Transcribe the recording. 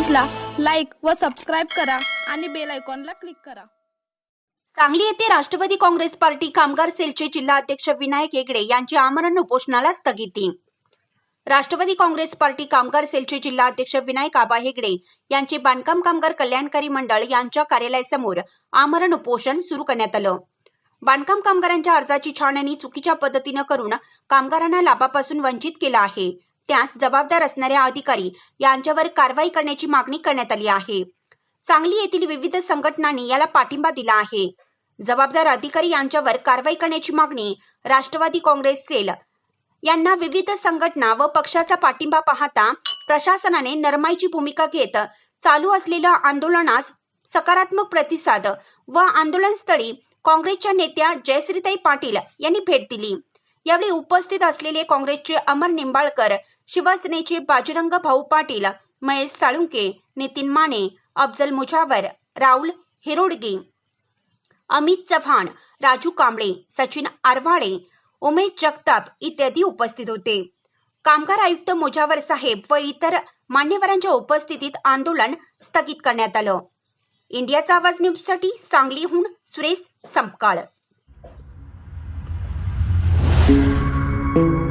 व सबस्क्राईब करा आणि बेल आयकॉनला क्लिक करा. सांगली येथे राष्ट्रवादी काँग्रेस पार्टी कामगार सेलचे जिल्हा अध्यक्ष विनायक हेगडे यांची आमरण उपोषणाला स्थगिती. राष्ट्रवादी काँग्रेस पार्टी कामगार सेलचे जिल्हा अध्यक्ष विनायक आबा हेगडे यांचे बांधकाम कामगार कल्याणकारी मंडळ यांच्या कार्यालयासमोर आमरण उपोषण सुरू करण्यात आलं. बांधकाम कामगारांच्या अर्जाची छाननी चुकीच्या पद्धतीनं करून कामगारांना लाभापासून वंचित केलं आहे. त्यास जबाबदार असणाऱ्या अधिकारी यांच्यावर कारवाई करण्याची मागणी करण्यात आली आहे. सांगली येथील विविध संघटनांनी याला पाठिंबा दिला आहे. जबाबदार अधिकारी यांच्यावर कारवाई करण्याची मागणी राष्ट्रवादी काँग्रेस सेल. यांना विविध संघटना व पक्षाचा पाठिंबा पाहता प्रशासनाने नरमाईची भूमिका घेत चालू असलेल्या आंदोलनास सकारात्मक प्रतिसाद व आंदोलनस्थळी काँग्रेसच्या नेत्या जयश्रीताई पाटील यांनी भेट दिली. यावेळी उपस्थित असलेले काँग्रेसचे अमर निंबाळकर शिवसेनेचे बाजीरंग भाऊ पाटील महेश साळुंके नितीन माने अफजल मुजावर राहुल हिरोडगे अमित चव्हाण राजू कांबळे सचिन आरवाळे उमेश जगताप इत्यादी उपस्थित होते. कामगार आयुक्त मुजावर साहेब व इतर मान्यवरांच्या उपस्थितीत आंदोलन स्थगित करण्यात आलं. इंडियाचा आवाज न्यूजसाठी सांगलीहून सुरेश संपकाळ. thank you